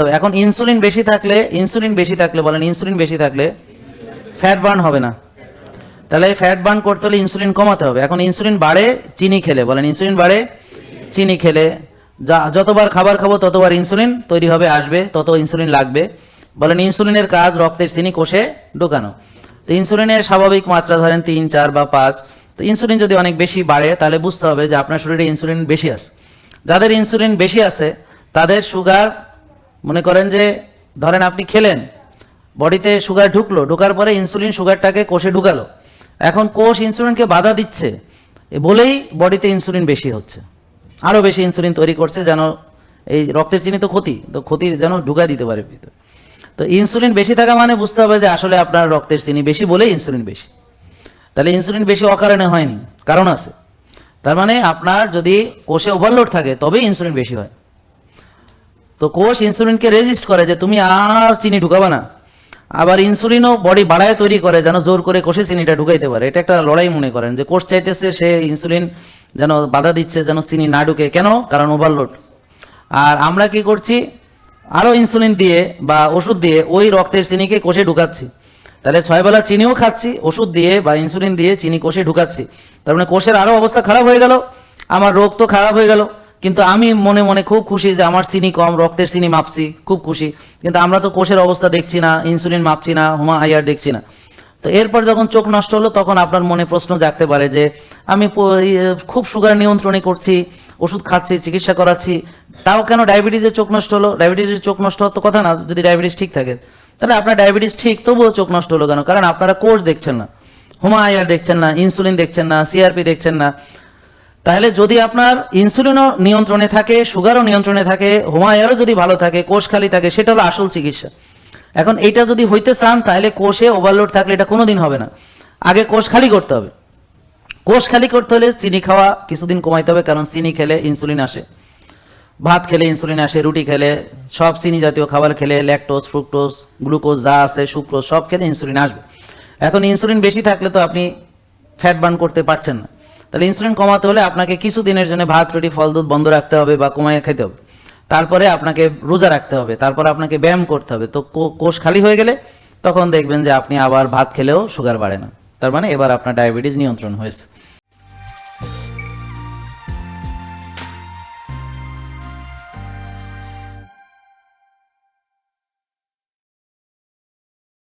তো এখন ইনসুলিন বেশি থাকলে, ইনসুলিন বেশি থাকলে, বলেন ইনসুলিন বেশি থাকলে ফ্যাট বার্ন হবে না। তাহলে ফ্যাট বার্ন করতে হলে ইনসুলিন কমাতে হবে। এখন ইনসুলিন বাড়ে, চিনি খেলে, বলেন ইনসুলিন বাড়ে, চিনি খেলে। যা- যতবার খাবার খাব, ততবার ইনসুলিন তৈরি হবে, আসবে, তত ইনসুলিন লাগবে। বলেন ইনসুলিনের কাজ রক্তের চিনি কোষে ঢোকানো। তো ইনসুলিনের স্বাভাবিক মাত্রা ধরেন তিন, চার বা পাঁচ। তো ইনসুলিন যদি অনেক বেশি বাড়ে, তাহলে বুঝতে হবে যে আপনার শরীরে ইনসুলিন বেশি আছে। যাদের ইনসুলিন বেশি আছে, তাদের সুগার মনে করেন যে, ধরেন আপনি খেলেন, বডিতে সুগার ঢুকলো, ঢোকার পরে ইনসুলিন সুগারটাকে কোষে ঢুকালো। এখন কোষ ইনসুলিনকে বাধা দিচ্ছে বলেই বডিতে ইনসুলিন বেশি হচ্ছে। আরও বেশি ইনসুলিন তৈরি করছে যেন এই রক্তের চিনি তো ক্ষতি তো ক্ষতি যেন ঢুকা দিতে পারে ভিতরে। তো ইনসুলিন বেশি থাকা মানে বুঝতে হবে যে, আসলে আপনার রক্তের চিনি বেশি বলেই ইনসুলিন বেশি। তাহলে ইনসুলিন বেশি অকারণে হয়নি, কারণ আছে। তার মানে আপনার যদি কোষে ওভারলোড থাকে, তবেই ইনসুলিন বেশি হয়। তো কোষ ইনসুলিনকে রেজিস্ট করে যে তুমি আর চিনি ঢুকাবে না। আবার ইনসুলিনও বডি বাড়ায় তৈরি করে যেন জোর করে কোষে চিনিটা ঢুকাইতে পারে। এটা একটা লড়াই মনে করেন যে কোষ চাইতেছে সে ইনসুলিন যেন বাধা দিচ্ছে যেন চিনি না ঢুকে। কেন? কারণ ওভারলোড আর আমরা কি করছি? আরও ইনসুলিন দিয়ে বা ওষুধ দিয়ে ওই রক্তের চিনিকে কোষে ঢুকাচ্ছি। তাহলে ছয় বেলা চিনিও খাচ্ছি, ওষুধ দিয়ে বা ইনসুলিন দিয়ে চিনি কোষে ঢুকাচ্ছি। তার মানে কোষের আরও অবস্থা খারাপ হয়ে গেল। আমার রোগ তো খারাপ হয়ে গেল। কিন্তু আমি মনে মনে খুব খুশি যে আমার চিনি কম, রক্তের চিনি মাপছি, খুব খুশি। কিন্তু আমরা তো কোষের অবস্থা দেখছি না, ইনসুলিন মাপছি না, হুমা আইয়ার দেখছি না। তো এরপর যখন চোখ নষ্ট হলো, তখন আপনার মনে প্রশ্ন জাগতে পারে যে, আমি খুব সুগার নিয়ন্ত্রণে করছি, ওষুধ খাচ্ছি, চিকিৎসা করাচ্ছি, তাও কেন ডায়াবেটিসের চোখ নষ্ট হলো? ডায়াবেটিসের চোখ নষ্ট হওয়ার তো কথা না, যদি ডায়াবেটিস ঠিক থাকে। তাহলে আপনার ডায়াবেটিস ঠিক, তবুও চোখ নষ্ট হলো কেন? কারণ আপনারা কোষ দেখছেন না। হুমা আইয়ার দেখছেন না, ইনসুলিন দেখছেন না, সিআরপি দেখছেন না। তাহলে যদি আপনার ইনসুলিনও নিয়ন্ত্রণে থাকে সুগারও নিয়ন্ত্রণে থাকে হোমায়ারও যদি ভালো থাকে, কোষ খালি থাকে, সেটা হলো আসল চিকিৎসা। এখন এইটা যদি হইতে চান, তাহলে কোষে ওভারলোড থাকলে এটা কোনোদিন হবে না। আগে কোষ খালি করতে হবে। কোষ খালি করতে হলে চিনি খাওয়া কিছুদিন কমাইতে হবে, কারণ চিনি খেলে ইনসুলিন আসে। ভাত খেলে ইনসুলিন আসে, রুটি খেলে, সব চিনি জাতীয় খাবার খেলে ল্যাকটোজ ফ্রুক্টোজ গ্লুকোজ যা আছে সুক্রোজ সব খেলে ইনসুলিন আসবে। এখন ইনসুলিন বেশি থাকলে তো আপনি ফ্যাট বার্ন করতে পারছেন না। তাহলে ইনসুলিন কমাতে হলে আপনাকে কিছুদিনের জন্য ভাত, রুটি, ফল, দুধ বন্ধ রাখতে হবে বা কমাইয়া খেতে হবে। তারপরে আপনাকে রোজা রাখতে হবে, তারপর আপনাকে ব্যায়াম করতে হবে। তো কোষ খালি হয়ে গেলে তখন দেখবেন যে আপনি আবার ভাত খেলেও সুগার বাড়ে না। তার মানে এবার আপনার ডায়াবেটিস নিয়ন্ত্রণ হয়েছে।